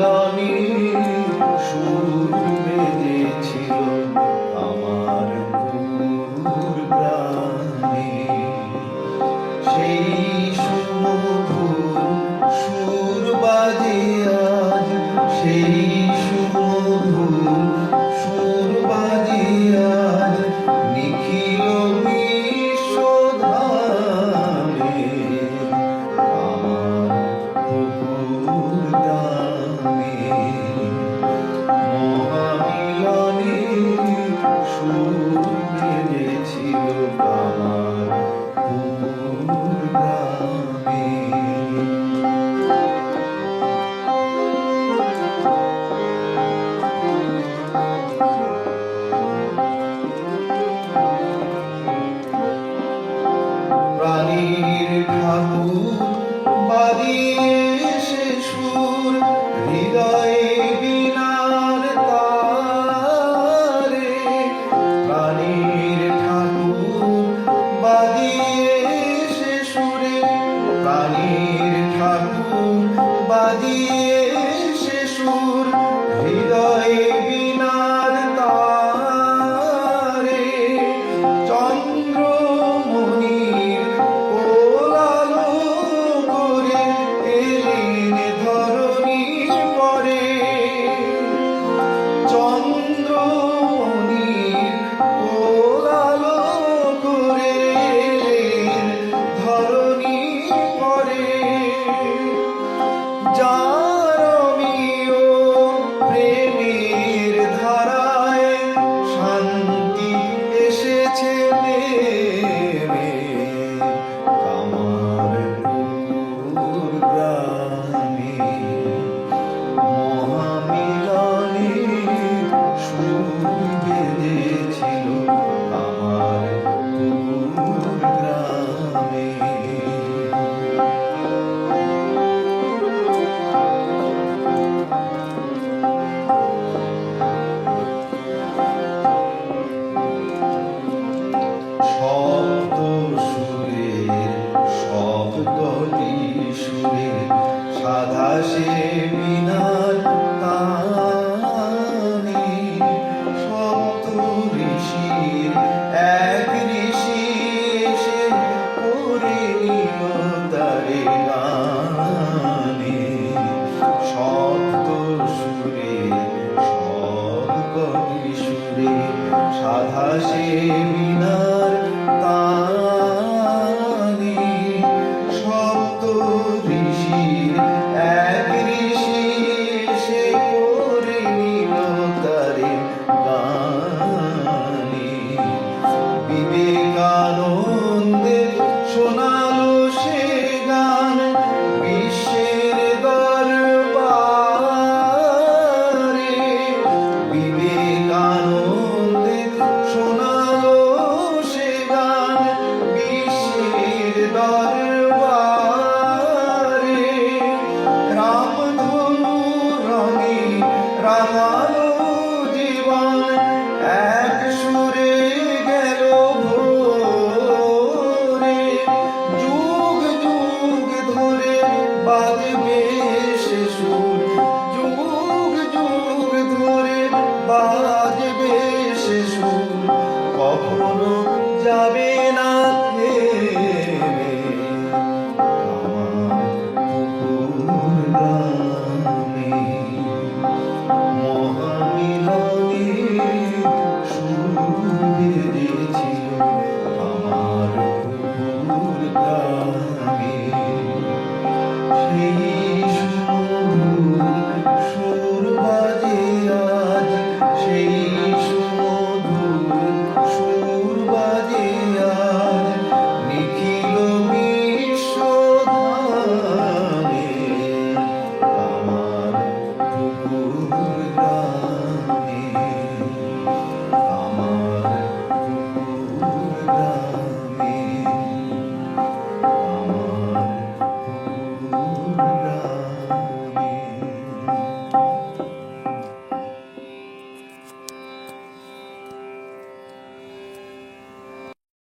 গ্লানির সুর বেঁধেছিল আমার পুর প্রাণে। সেই বাড়ির ঠাকুর বাড়িয়ে সে সুর, হৃদয়ে বিনার তারে। বাড়ির ঠাকুর বাড়িয়ে সে সুরে বাড়ির ঠাকুর বাড়িয়ে সে সাধা সে বিনা